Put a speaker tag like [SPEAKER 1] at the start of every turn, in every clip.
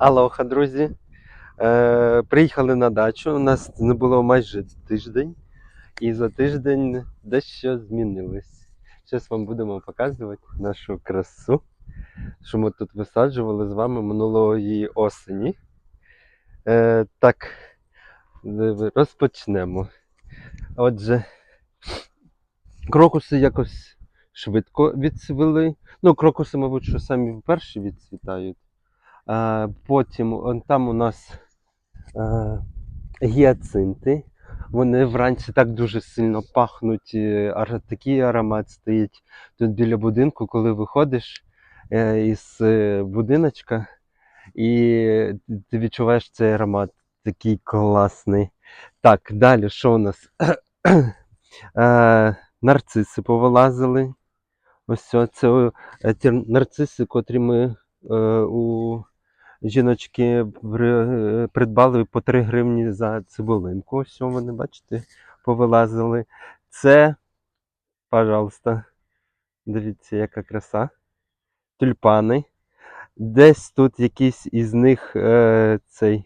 [SPEAKER 1] Алоха, друзі. Е, приїхали на дачу. У нас не було майже тиждень, і за тиждень дещо змінилось. Зараз вам будемо показувати нашу красу, що ми тут висаджували з вами минулої осені. Е, так, е, розпочнемо. Отже, крокуси якось швидко відцвіли. Ну, крокуси, мабуть, що самі вперше відцвітають. Потім там у нас гіацинти. Вони вранці так дуже сильно пахнуть. е, Такий аромат стоїть тут біля будинку, коли виходиш е, із е, будиночка, і ти відчуваєш цей аромат такий класний. Так, далі що у нас? Е, нарциси повилазили. Ось це, е, ті нарциси, котрі ми е, у жіночки е, придбали по 3 гривні за цибулинку. Ось вони, бачите, повилазили. Це, пожалуйста, дивіться, яка краса. Тюльпани. Десь тут якийсь із них е, цей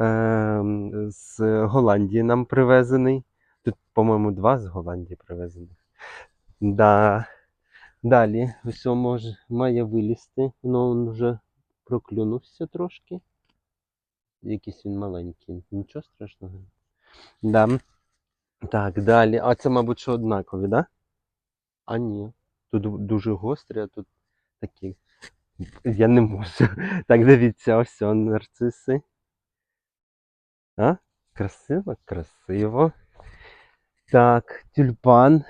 [SPEAKER 1] е, з Голландії нам привезений. Тут, по-моєму, два з Голландії привезених. Да. Далі, ось може, має вилізти. Ну, він вже проклюнувся трошки. Якийсь він маленький, нічого страшного. Да. Так, далі. А це, мабуть, що однакові, да? А ні. Тут дуже гострі, а тут такі. Я не можу. Так, дивіться, ось нарциси. А? Красиво, красиво. Так, тюльпан.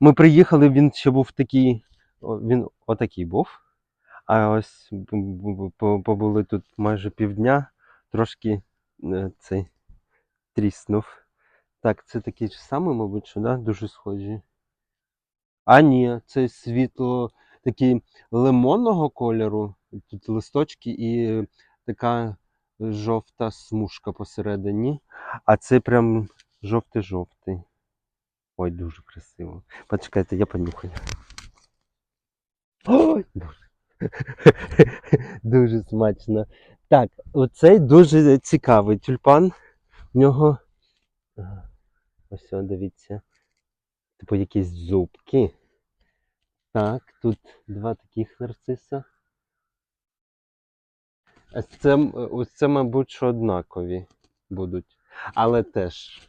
[SPEAKER 1] Ми приїхали, він ще був такий. Він отакий був. А ось бу- бу- бу- по- побули тут майже півдня, трошки е, цей тріснув. Так, це такий ж самий, мабуть, що, да? дуже схожі. А ні, це світло такий лимонного кольору. Тут листочки і така жовта смужка посередині. А це прям жовтий-жовтий. Ой, дуже красиво. Почекайте, я понюхаю. Ой, дуже. Смачно. Так, оцей дуже цікавий тюльпан. В нього. Ось дивіться. Типу якісь зубки. Так, тут два таких нарциса. А це, ось це, мабуть, що однакові будуть. Але теж,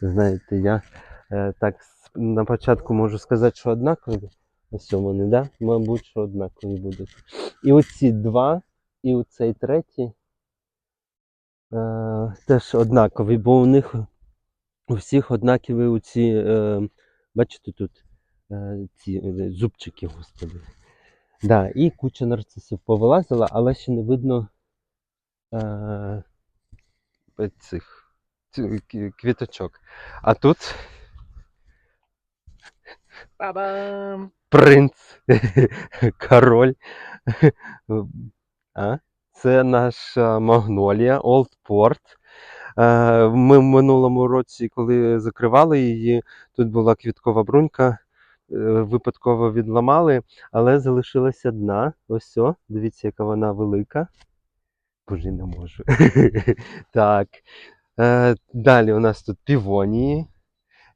[SPEAKER 1] знаєте, я е, так на початку можу сказати, що однакові. Ось вони, да? Мабуть, що однакові будуть. І оці два, і оцей третій е, теж однакові, бо у них у всіх однакові оці, е, бачите, тут е, ці е, зубчики, господи. Да, і куча нарцисів повилазила, але ще не видно е, цих квіточок. А тут
[SPEAKER 2] Ба-бам!
[SPEAKER 1] принц, король. А? Це наша магнолія Port. Е, Ми в минулому році, коли закривали її, тут була квіткова брунька, е, випадково відламали, але залишилася одна. Ось, о, дивіться, яка вона велика. Боже, не можу. Так. Е, Далі у нас тут півонії.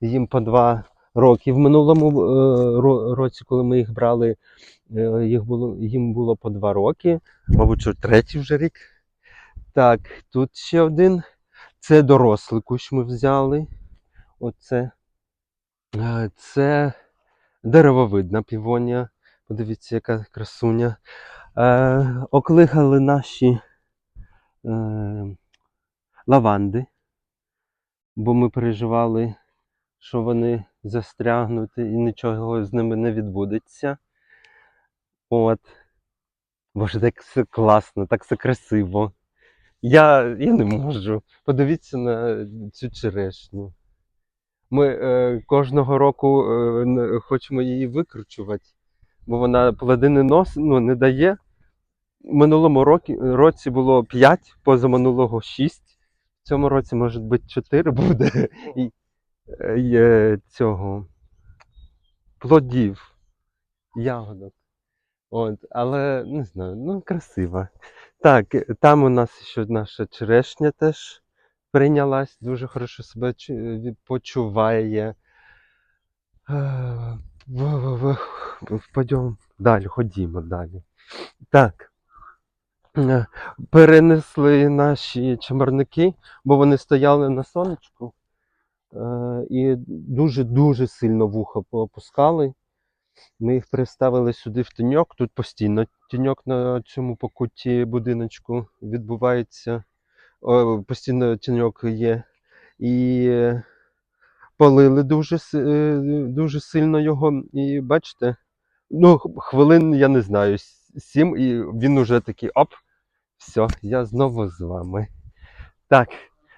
[SPEAKER 1] Їм по два роки. В минулому е, році, коли ми їх брали, е, їх було, їм було по два роки. Мабуть, що третій вже рік. Так, тут ще один. Це дорослий кущ ми взяли. Оце. Е, Це деревовидна півонія. Подивіться, яка красуня. Е, окликали наші лаванди, бо ми переживали, що вони застрягнуть і нічого з ними не відбудеться. От. Боже, так все класно, так все красиво. Я, я не можу. Подивіться на цю черешню. Ми е, кожного року е, хочемо її викручувати, бо вона плоди не нос, ну, не дає. Минулому році, році було 5, позаминулого 6. В цьому році, може бути, 4 буде і, цього плодів, ягодок. От, але не знаю, ну красиво. Так, е, там у нас ще наша черешня теж прийнялась, дуже хорошо себе почуває. Е, в- в- Пойдемо далі, ходімо далі. Так. Е, Перенесли наші чимарники, бо вони стояли на сонечку е, і дуже-дуже сильно вуха поопускали. Ми їх переставили сюди в тіньок. Тут постійно тіньок на цьому покуті будиночку відбувається. О, постійно тіньок є. І е, полили дуже, е, дуже сильно його. І бачите, ну, хвилин, я не знаю, сім, і він уже такий оп. Все, я знову з вами. Так,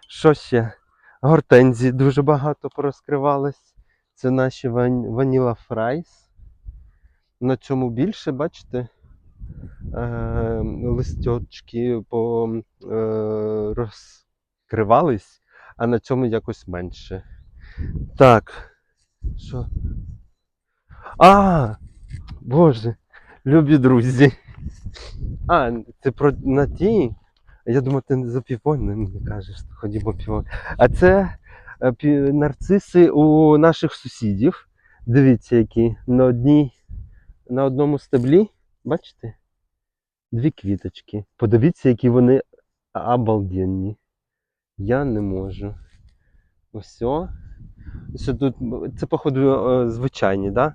[SPEAKER 1] що ще? Гортензії дуже багато порозкривалось. Це наші ван... ваніла фрайс. На цьому більше, бачите, е, листочки по, е, розкривались, а на цьому якось менше. Так. Що? А! Боже, любі друзі. А, ти про на ті? Я думав, ти за півони мені кажеш, ходімо півон. А це е, нарциси у наших сусідів. Дивіться, які на одній, на одному стеблі, бачите? Дві квіточки. Подивіться, які вони обалденні. Я не можу. Ось. о. Тут, це, походу, е, звичайні, да?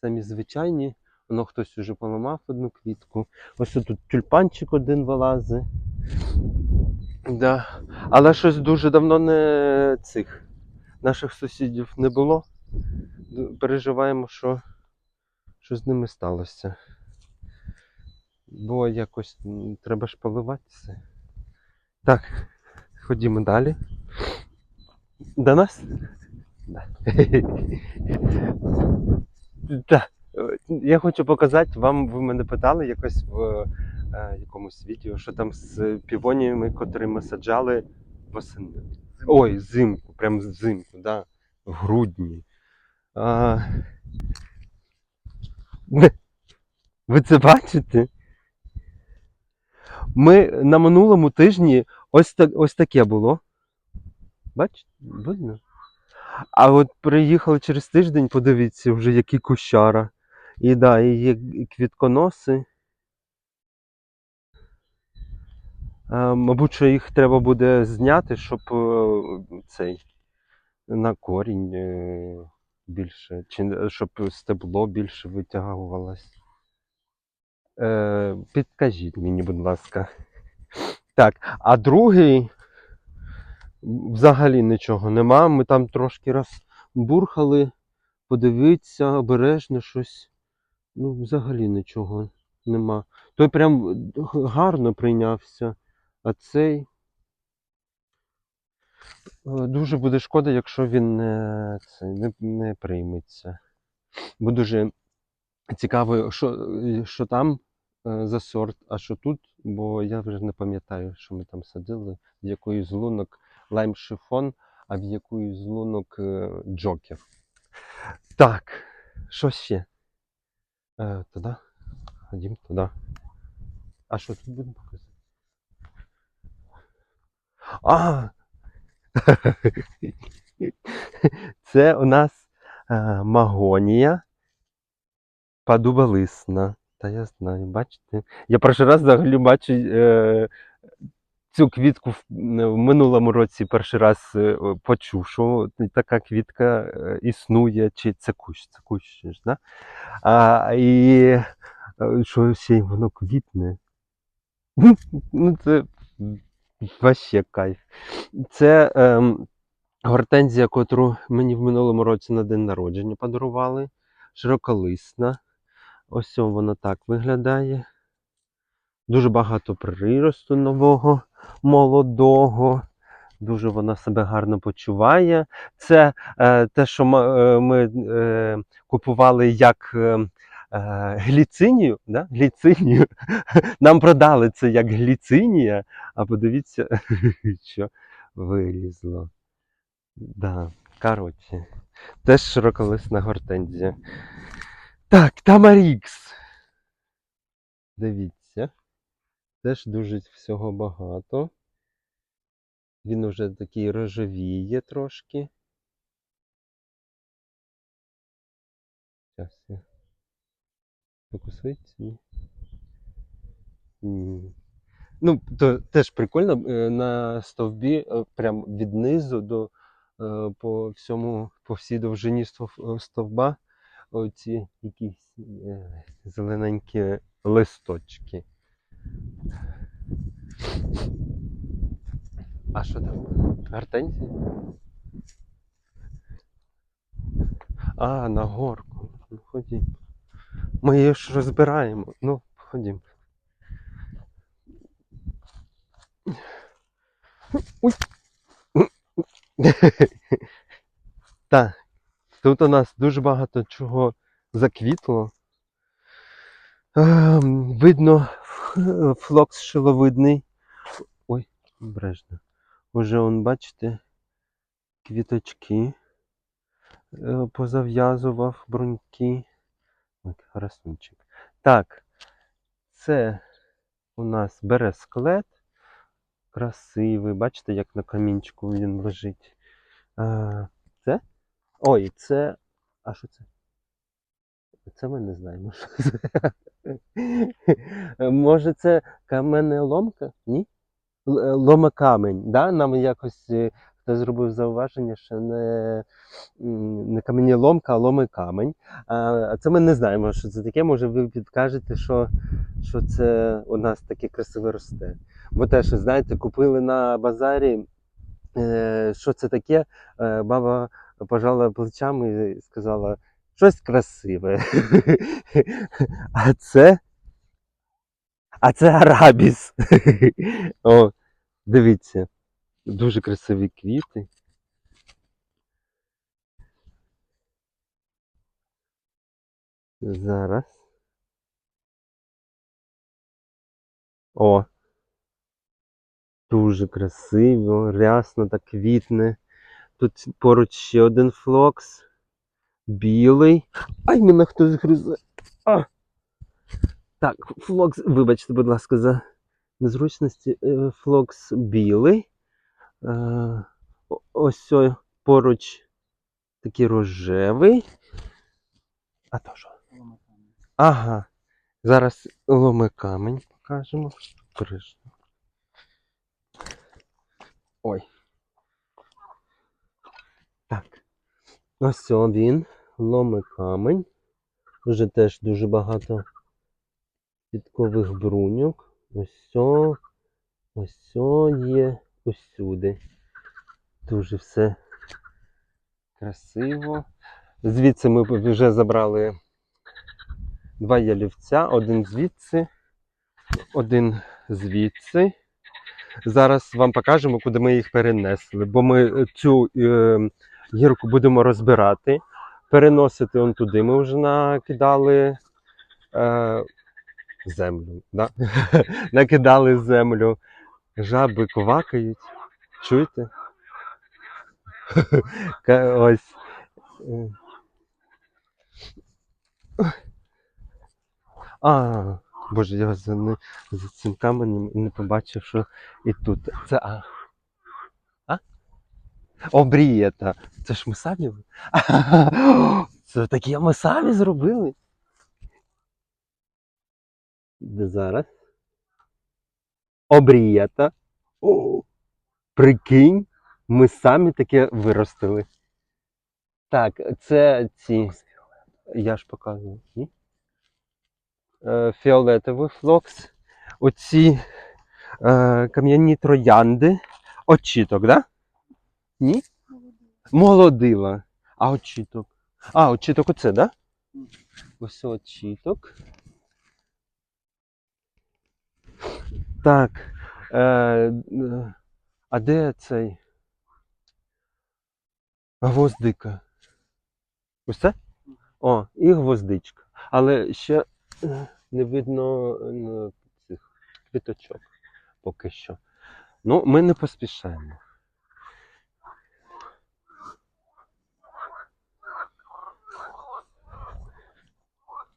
[SPEAKER 1] Самі звичайні. Воно хтось уже поламав одну квітку. Ось тут тюльпанчик один вилазить. Да. Але щось дуже давно не цих наших сусідів не було. Переживаємо, що, що з ними сталося. Бо якось треба ж поливати все. Так, ходімо далі. До нас? Да. Е, Я хочу показати вам, ви мене питали якось в е, якомусь відео, що там з півоніями, котрі ми саджали восени. Ой, взимку, прям взимку, да, в грудні. А... ви- Ви це бачите? Ми на минулому тижні ось, так, ось таке було. Бачите? Видно? А от приїхали через тиждень, подивіться, вже які кущара. І да, і є квітконоси. А, мабуть, що їх треба буде зняти, щоб е, цей на корінь е, більше, чи щоб стебло більше витягувалось. Е, підкажіть мені, будь ласка. Так, а другий взагалі нічого нема. Ми там трошки розбурхали, подивитися, обережно щось. Ну, взагалі нічого нема. Той прям гарно прийнявся, а цей. е, Дуже буде шкода, якщо він не, це, не, не прийметься. Бо дуже цікаво, що, що там е, за сорт, а що тут, бо я вже не пам'ятаю, що ми там садили, в якої з лунок лайм шифон, а в якої з лунок е, джокер. Так, що ще? Е, туди? Ходім туди. А що тут будемо показувати? А! Це у нас е, магонія падубалисна. Та я знаю, бачите? Я перший раз взагалі бачу е, цю квітку в, в минулому році перший раз е, почув, що така квітка е, існує, чи це кущ, це кущ, да? А, і е, що ще й воно квітне. Ну, це вообще кайф. Це ем, гортензія, котру мені в минулому році на день народження подарували. Широколисна. Ось вона так виглядає. Дуже багато приросту нового, молодого. Дуже вона себе гарно почуває. Це е, те, що ми, е, ми е, купували як е, е, гліцинію. Да? гліцинію. Нам продали це як гліцинія, а подивіться, що вилізло. Да, коротше. Теж широколисна гортензія. Так, Тамарікс. Дивіться. Теж дуже всього багато. Він уже такий рожевіє трошки. Зараз я. Фокусується? Ні. Ні. Ну, то теж прикольно е, на стовбі, е, прям від низу до е, по всьому, по всій довжині стовба оці якісь зелененькі листочки. А що там? Гортензії? А, на горку. Ну, ходім. Ми її ж розбираємо. Ну, ходім. Так. Тут у нас дуже багато чого заквітло. Ем, видно флокс шиловидний. Ой, обережно. Уже он, бачите, квіточки е, позав'язував бруньки. Ой, краснючик. Так, це у нас бересклет. Красивий. Бачите, як на камінчику він лежить. Це? Ой, це. А що це? Це ми не знаємо. Що це. Може, це каменеломка? Ні? Е, Ломакамень. Да? Нам якось е, хтось зробив зауваження, що не, не каменеломка, а ломикамень. А це ми не знаємо, що це таке. Може, ви підкажете, що, що це у нас таке красиве росте. Бо теж, знаєте, купили на базарі. Е, що це таке? Е, баба пожала плечами і сказала, щось красиве. А це. А це арабіс. О, дивіться. Дуже красиві квіти. Зараз. О. Дуже красиво, рясно так квітне. Тут поруч ще один флокс. Білий. Ай, мене хтось гризе. А! Так, флокс, вибачте, будь ласка, за незручності. Е, Флокс білий. Е, Ось поруч такий рожевий. А то що? Ага. Зараз ломи камінь покажемо. Ой. Так. Ось він. Ломи камінь. Вже теж дуже багато підкових бруньок. Ось. Ось є усюди. Дуже все красиво. Звідси ми вже забрали два ялівця, один звідси, один звідси. Зараз вам покажемо, куди ми їх перенесли, бо ми цю е, гірку будемо розбирати, переносити он туди. Ми вже накидали е, землю. Да? накидали землю. Жаби ковакають. Чуєте? Ось. А, боже, я за, за цим каменем не побачив, що і тут. Це. А? Обрієта. Це ж ми самі. Це таке ми самі зробили. Де зараз? Обрієта. О, прикинь, ми самі таке виростили. Так, це ці. Я ж показував. Ні? Е, фіолетовий флокс. Оці е, кам'яні троянди. Очіток, да? Ні? Молодила. А очіток. А, очіток оце, да? Ось очіток. Так. Е, е, а де цей? Гвоздика. Ось це? О, і гвоздичка. Але ще е, не видно е, цих квіточок поки що. Ну, ми не поспішаємо.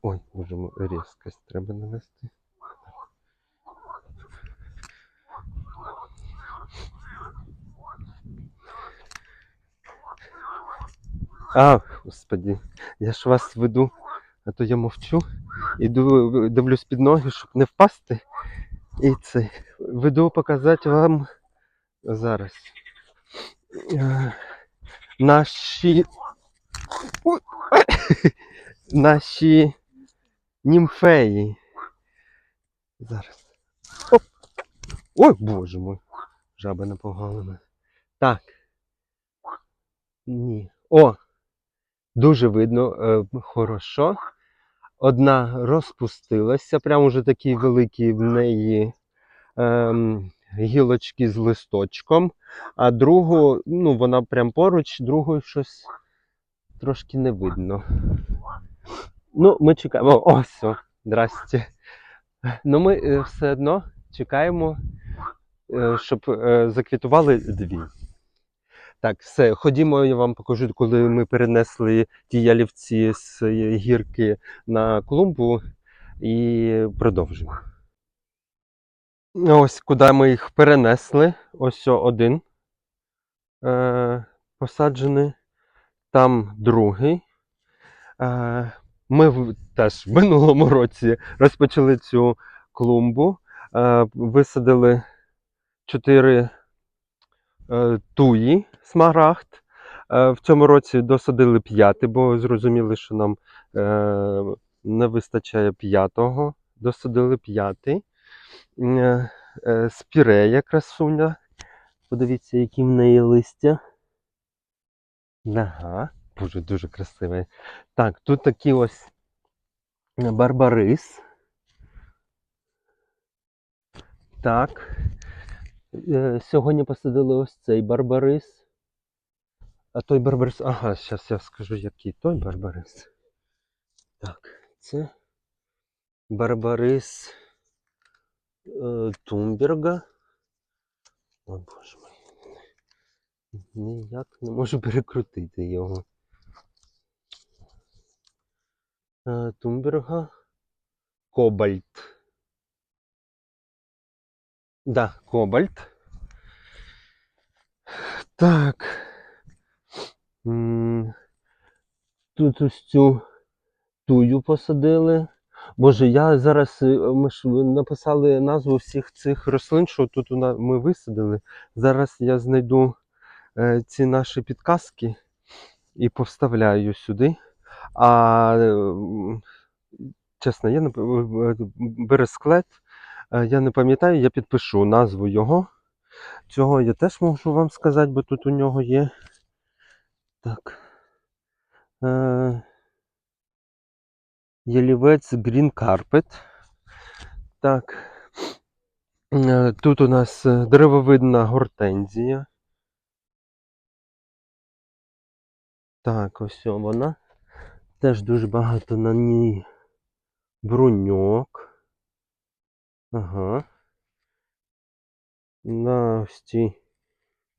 [SPEAKER 1] Ой, можемо різкость треба навести. А, господі, я ж вас веду, а то я мовчу і дивлюсь під ноги, щоб не впасти. І це веду показати вам зараз е, наші наші німфеї. Зараз. Оп. Ой, боже мой. Жаба напугала. Так. Ні. О! Дуже видно, е, хорошо. Одна розпустилася, прям уже такі великі в неї ем, гілочки з листочком, а другу, ну, вона прям поруч, другу щось трошки не видно. Ну, ми чекаємо. О, Ось, все, здрасте. Ну, ми е, все одно чекаємо, е, щоб е, заквітували дві. Так, все, ходімо, я вам покажу, коли ми перенесли ті ялівці з гірки на клумбу і продовжимо. Ось куди ми їх перенесли. Ось один е, посаджений, там другий. Е, ми теж в минулому році розпочали цю клумбу, е, висадили чотири е, туї смарагд. Е, в цьому році досадили п'ятий, бо зрозуміли, що нам не вистачає п'ятого. Досадили п'ятий. Спірея красуня. Подивіться, які в неї листя. Ага, дуже дуже красивий. Так, тут такі ось барбарис. Так. Е, Сьогодні посадили ось цей барбарис. А той барбарис. Ага, зараз я скажу, який той барбарис. Так, це барбарис е, Тумберга. О, боже мой. Ніяк не можу перекрутити його. Е, Тумберга. Кобальт. Да, кобальт. Так. Тут ось цю тую посадили. Боже, я зараз. е, Ми ж написали назву всіх цих рослин, що тут ми висадили. Зараз я знайду е, ці наші підказки і повставляю сюди. А чесно, я не бересклет. Я не пам'ятаю, я підпишу назву його. Цього я теж можу вам сказати, бо тут у нього є. Так. Е, Ялівець Green Carpet. Так. Е, Тут у нас е, деревовидна гортензія. Так, ось вона. Теж дуже багато на ній бруньок. Ага. На ось цій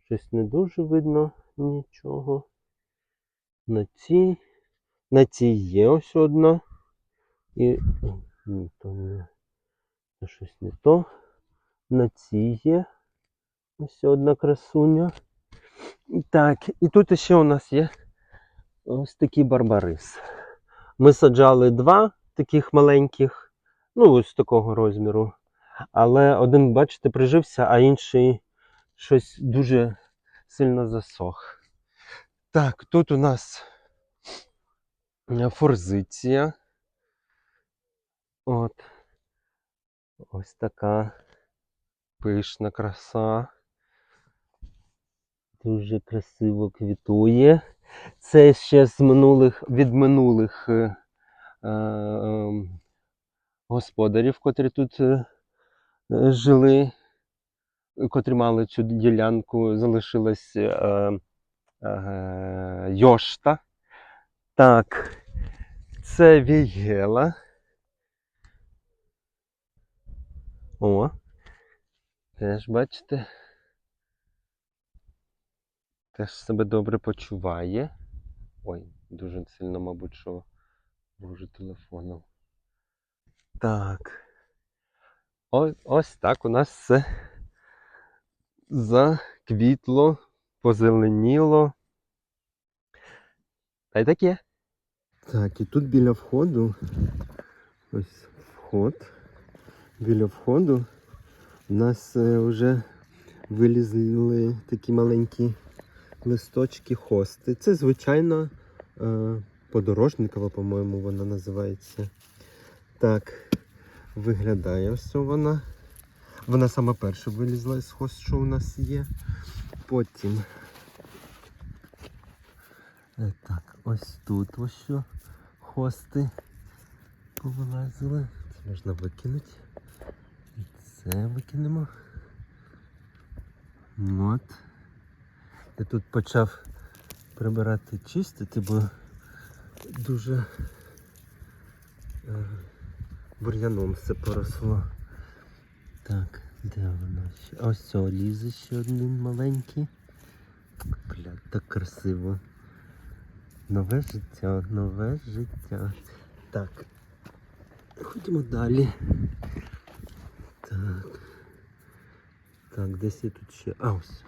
[SPEAKER 1] щось не дуже видно нічого. На цій. На цій є ось одна. І. Ні, то не. То щось не то. На цій є. Ось одна красуня. Так, і тут ще у нас є ось такий барбарис. Ми саджали два таких маленьких, ну ось такого розміру. Але один, бачите, прижився, а інший щось дуже сильно засох. Так, тут у нас форзиція. От. Ось така пишна краса. Дуже красиво квітує. Це ще з минулих, від минулих е, е, ем, господарів, котрі тут е, е, жили, котрі мали цю ділянку, залишилась е, е, Йошта. Так, це Вігела. О, теж бачите. Теж себе добре почуває. Ой, дуже сильно, мабуть, що вожу телефоном. Так. О, ось так у нас все заквітло, позеленіло. Та й таке. Так, і тут біля входу. Ось вход. Біля входу у нас е, вже вилізли такі маленькі листочки хости. Це звичайно е, подорожникова, по-моєму, вона називається. Так, виглядає ось вона. Вона сама перша вилізла з хост, що у нас є. Потім. Е, Так, ось тут ось що хости повилазили. Це можна викинути. І це викинемо. От. Я тут почав прибирати чистити, бо дуже е, бур'яном все поросло. Так, де воно ще? Ось цього лізе ще один маленький. Бля, так красиво. Нове життя, нове життя. Так. Ходімо далі. Так. Так, десь я тут ще. А, ось.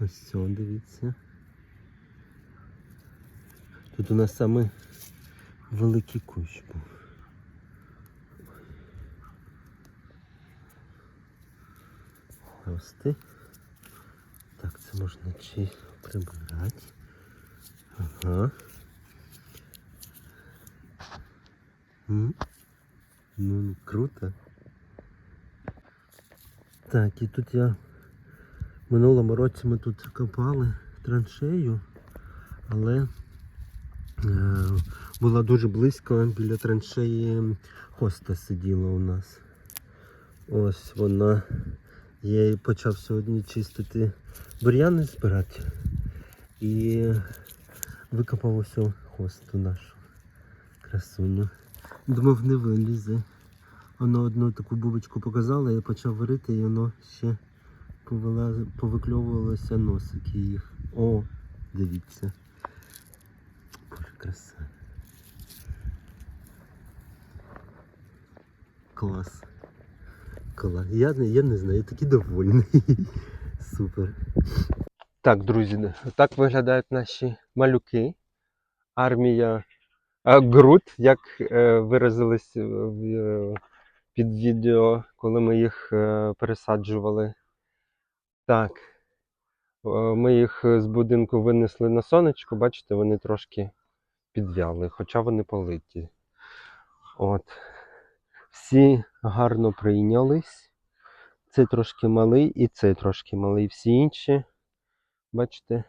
[SPEAKER 1] Ось цього, дивіться. Тут у нас саме великий кущ був. Хости. Так, це можна чи прибирати. Ага. М? Ну, круто. Так, і тут я минулому році ми тут копали траншею, але е, була дуже близько біля траншеї хоста сиділа у нас. Ось вона. Я почав сьогодні чистити бур'яни збирати і викопав ось хосту нашу красуню. Думав, не вилізе. Воно одну таку бубочку показала, я почав варити і воно ще повила... повикльовувалося носики їх. О, дивіться. Боже, краса. Клас. Клас. Я, я не знаю, я такий довольний. Супер. Так, друзі, так виглядають наші малюки. Армія а, Грут, як е, виразились е, під відео, коли ми їх е, пересаджували. Так. Ми їх з будинку винесли на сонечко, бачите, вони трошки підвяли, хоча вони политі. От. Всі гарно прийнялись. Цей трошки малий і цей трошки малий. Всі інші, бачите,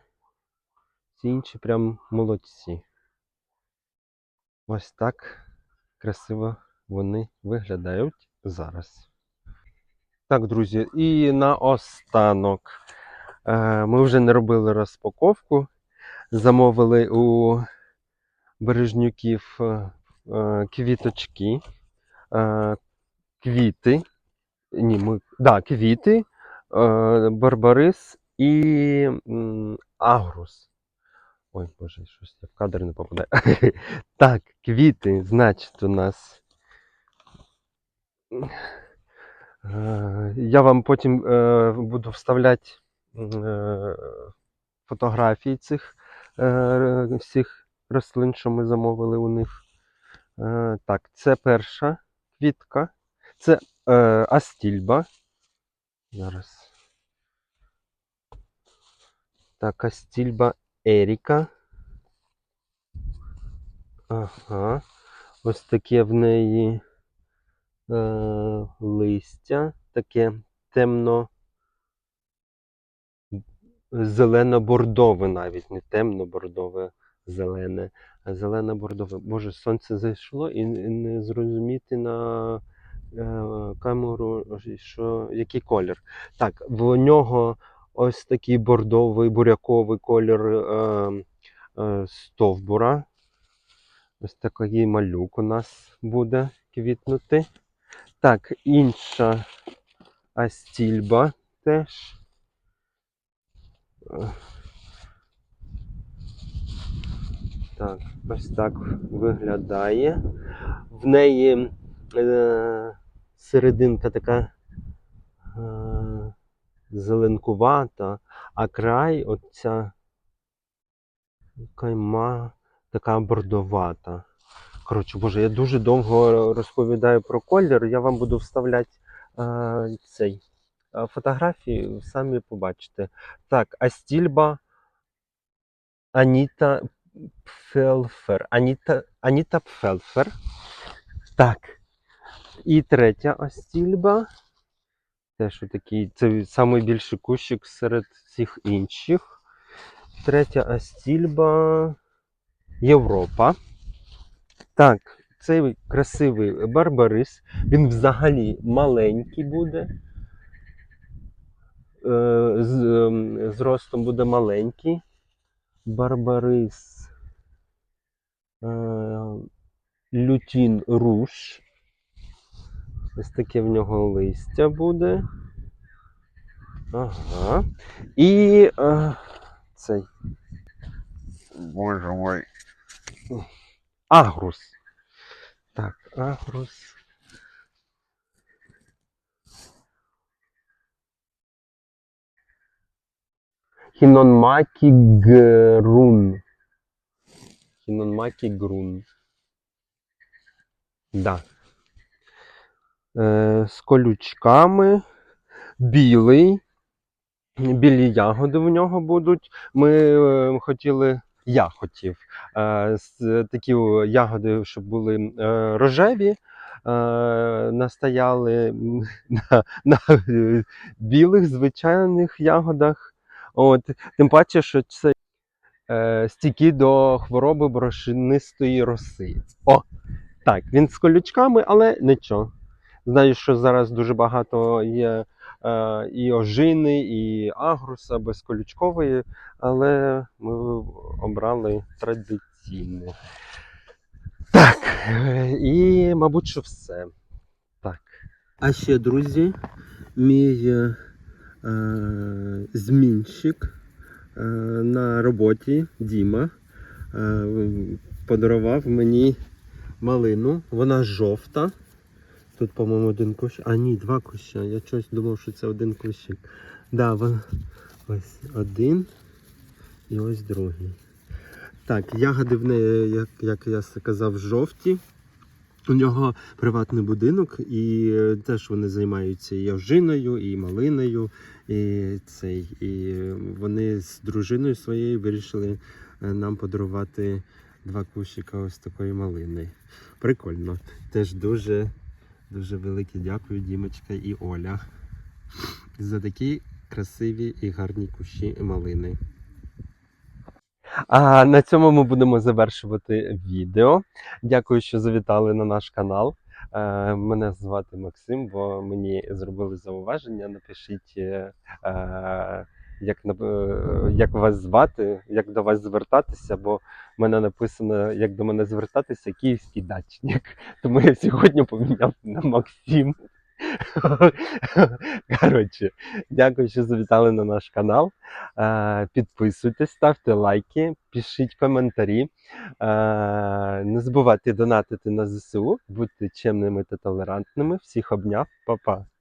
[SPEAKER 1] всі інші прям молодці. Ось так красиво вони виглядають зараз. Так, друзі, і наостанок. Е, Ми вже не робили розпаковку. Замовили у бережнюків е, е, квіточки, квіти. Ні, ми, да, квіти, барбарис і агрус. Ой, боже, щось в кадр не попадаю. так, квіти, значить, у нас. Е, Я вам потім е, буду вставляти е, фотографії цих всіх рослин, що ми замовили у них. Так, це перша квітка. Це астільба. Зараз. Так, астільба Еріка. Ага. Ось таке в неї е, листя, таке темно зелено-бордове навіть, не темно-бордове, зелене, а зелено-бордове. Боже, сонце зайшло і не зрозуміти на е, камеру, що, який колір. Так, в нього ось такий бордовий, буряковий колір е, е, стовбура. Ось такий малюк у нас буде квітнути. Так, інша астільба теж. Так, ось так виглядає. В неї е, серединка така е, зеленкувата, а край, оця кайма така бордовата. Коротше, боже, я дуже довго розповідаю про колір. Я вам буду вставляти а, цей а, фотографії, самі побачите. Так, Астільба Аніта Пфелфер. Аніта, Аніта Пфелфер. Так. І третя Астільба. Теж такий, це найбільший кущик серед всіх інших. Третя Астільба Європа. Так, цей красивий барбарис. Він взагалі маленький буде. Е, З, ем, зростом буде маленький. Барбарис. Е, Лютін руш. Ось таке в нього листя буде. Ага. І е, цей
[SPEAKER 2] Боже мой.
[SPEAKER 1] Агрус. Так, агрус. Хінонмакі грун. Хінонмакі грун. Да. Е, з колючками. Білий. Білі ягоди в нього будуть. Ми е, хотіли, я хотів, е, такі ягоди, щоб були е, рожеві. Е, настояли на, на білих звичайних ягодах. От, тим паче, що це стійкі до хвороби борошнистої роси. О, так, він з колючками, але нічого. Знаю, що зараз дуже багато є і ожини, і агруса безколючкової, але ми обрали традиційне. Так, е, і, мабуть, що все. Так. А ще, друзі, мій е, е, змінщик е, на роботі Діма е, подарував мені малину. Вона жовта. Тут, по-моєму, один кущ. А ні, два куща. Я щось думав, що це один кущик. Да, вон... ось один і ось другий. Так, ягоди в неї, як, як я казав, жовті. У нього приватний будинок, і е, теж вони займаються і ожиною, і малиною. І, цей, і вони з дружиною своєю вирішили е, нам подарувати два кущика ось такої малини. Прикольно. Теж дуже, дуже велике дякую, Дімочка і Оля, за такі красиві і гарні кущі малини. А на цьому ми будемо завершувати відео. Дякую, що завітали на наш канал. Е, Мене звати Максим, бо мені зробили зауваження. Напишіть, е, е, як, е, як вас звати, як до вас звертатися, бо в мене написано, як до мене звертатися, київський дачник. Тому я сьогодні поміняв на Максим. Коротше, дякую, що завітали на наш канал. Е, Підписуйтесь, ставте лайки, пишіть коментарі. Е, Не забувайте донатити на ЗСУ, будьте чемними та толерантними. Всіх обняв, Па-па.